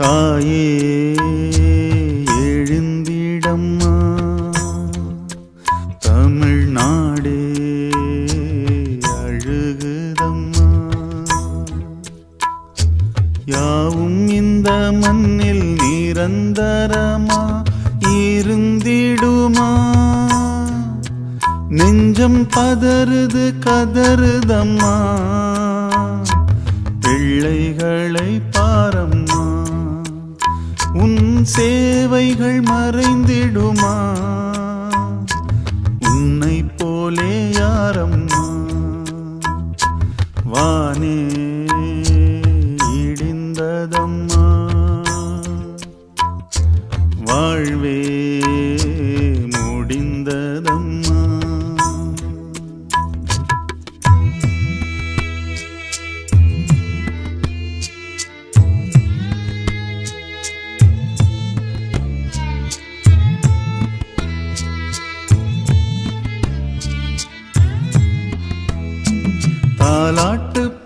தாயே எழுந்திடம்மா. தமிழ்நாடே அழுகுதம்மா. யாவும் இந்த மண்ணில் நிரந்தரமா இருந்திடுமா? நெஞ்சம் பதறுது கதறுதம்மா. பிள்ளைகளை பாரம் உன் சேவைகள் மறைந்திடுமா? உன்னை போலே யாரம்மா? வானே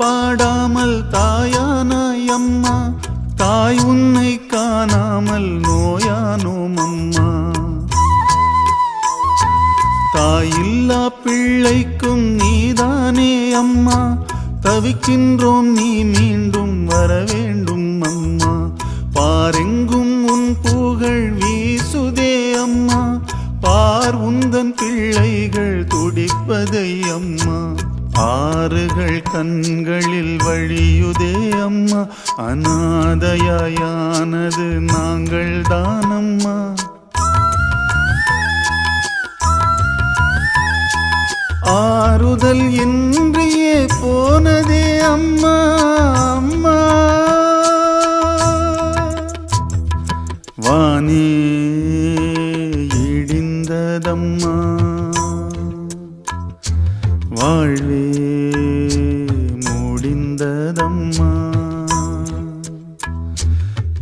பாடாமல் தாயானாய் அம்மா. தாய் உன்னை காணாமல் நோயானோம் அம்மா தாயில்லா பிள்ளைக்கும் நீதானே அம்மா. தவிக்கின்றோம் நீ மீண்டும் வர வேண்டும் அம்மா. பாரெங்கும் உன் புகழ் வீசுதே அம்மா. பார் உந்தன் பிள்ளைகள் துடிப்பதை அம்மா. ஆறுகள் கண்களில் வழியுதே அம்மா. அநாதையாயானது நாங்கள் தானம்மா. ஆறுதல் இன்றியே போனதே அம்மா அம்மா. வானே இடிந்ததம்மா.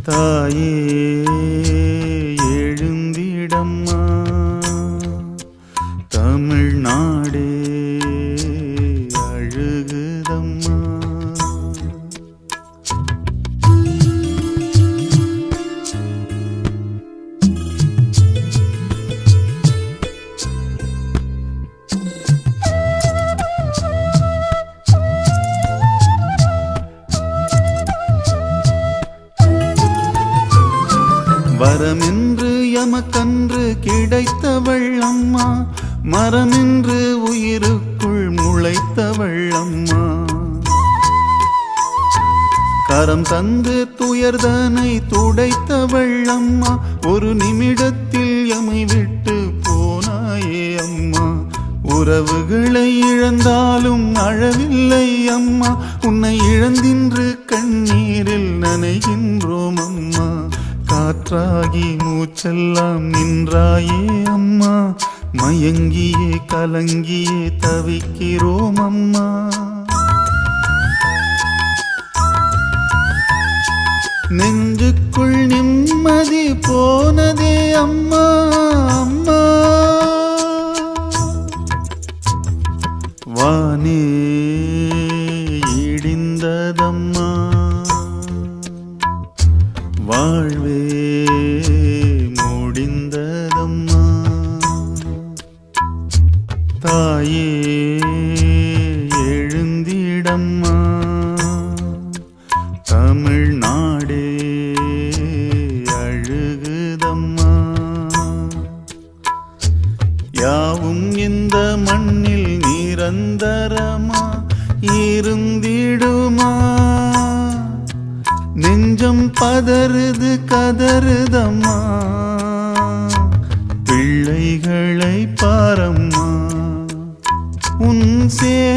தாயே எழுந்திடம்மா வரமென்று எமக்கன்று கிடைத்தவள் அம்மா. மரமென்று உயிருக்குள் முளைத்தவள் அம்மா. கரம் தந்து துயர்தனை துடைத்தவள் அம்மா. ஒரு நிமிடத்தில் எமை விட்டு போனாயே அம்மா. உறவுகளை இழந்தாலும் அழவில்லை அம்மா. உன்னை இழந்தின்று கண்ணீரில் நனைகின்றோம் காற்றாகி மூச்செல்லாம் நின்றாயே அம்மா. மயங்கியே கலங்கியே தவிக்கிறோம் அம்மா நெஞ்சுக்குள் நிம்மதி போனதே அம்மா அம்மா. வானே இடிந்ததம்மா. வாழ்வே தமிழ்நாடே அழுகுதம்மா. யாவும் இந்த மண்ணில் நிரந்தரமா இருந்திடுமா? நெஞ்சம் பதறுது கதறுதம்மா. பிள்ளைகளை பாரம்மா. உன் சே